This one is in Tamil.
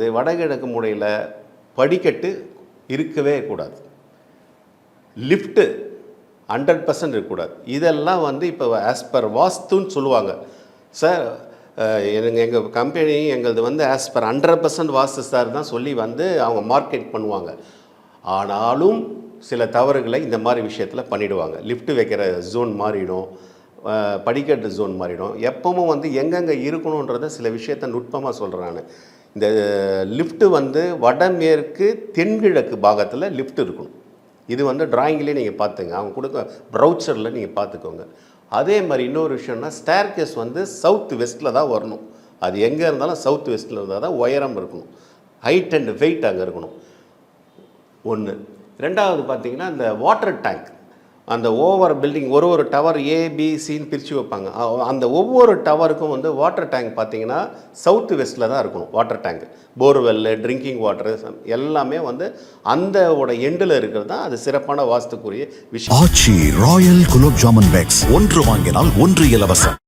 இது வடகிழக்கு முறையில் படிக்கட்டு இருக்கவே கூடாது. லிஃப்ட்டு ஹண்ட்ரட் பர்சன்ட் இருக்கக்கூடாது. இதெல்லாம் வந்து இப்போ ஆஸ் பர் வாஸ்துன்னு சொல்லுவாங்க. சார் எங்கள் எங்கள் கம்பெனி எங்களது வந்து as per hundred percent vastu sir தான் சொல்லி வந்து அவங்க மார்க்கெட் பண்ணுவாங்க. ஆனாலும் சில தவறுகளை இந்த மாதிரி விஷயத்தில் பண்ணிடுவாங்க. லிஃப்ட் வைக்கிற ஜோன் மாறிடும். படிக்கட்டு ஜோன் மாறிடும். எப்பவும் வந்து எங்கெங்கே இருக்கணுன்றத சில விஷயத்த நுட்பமாக சொல்கிறேன் நான். இந்த லிஃப்ட்டு வந்து வடமேற்கு தென்கிழக்கு பாகத்தில் லிஃப்ட் இருக்கணும். இது வந்து டிராயிங்லேயே நீங்கள் பார்த்துங்க அவங்க கொடுக்க ப்ரௌச்சரில் நீங்கள் பார்த்துக்கோங்க அதே மாதிரி இன்னொரு விஷயம்னா ஸ்டேர்கேஸ் வந்து சவுத் வெஸ்ட்டில் தான் வரணும். அது எங்கே இருந்தாலும் சவுத் வெஸ்ட்டில் இருந்தால் தான் உயரம் இருக்கணும். ஹைட் அண்ட் வெயிட் அங்கே இருக்கணும். ஒன்று ரெண்டாவது பார்த்தீங்கன்னா இந்த வாட்டர் டேங்க் அந்த ஓவர் பில்டிங் ஒரு ஒரு டவர் ஏபிசின்னு பிரித்து வைப்பாங்க. அந்த ஒவ்வொரு டவருக்கும் வந்து வாட்டர் டேங்க் பார்த்தீங்கன்னா சவுத் வெஸ்ட்டில் தான் இருக்கணும் water tank borewell drinking water எல்லாமே வந்து அந்த எண்டில் இருக்கிறது தான் அது சிறப்பான வாஸ்துக்குரிய விஷயம். Aachi royal gulab jamun packs. ஒன்று வாங்கினால் ஒன்று இலவசம்.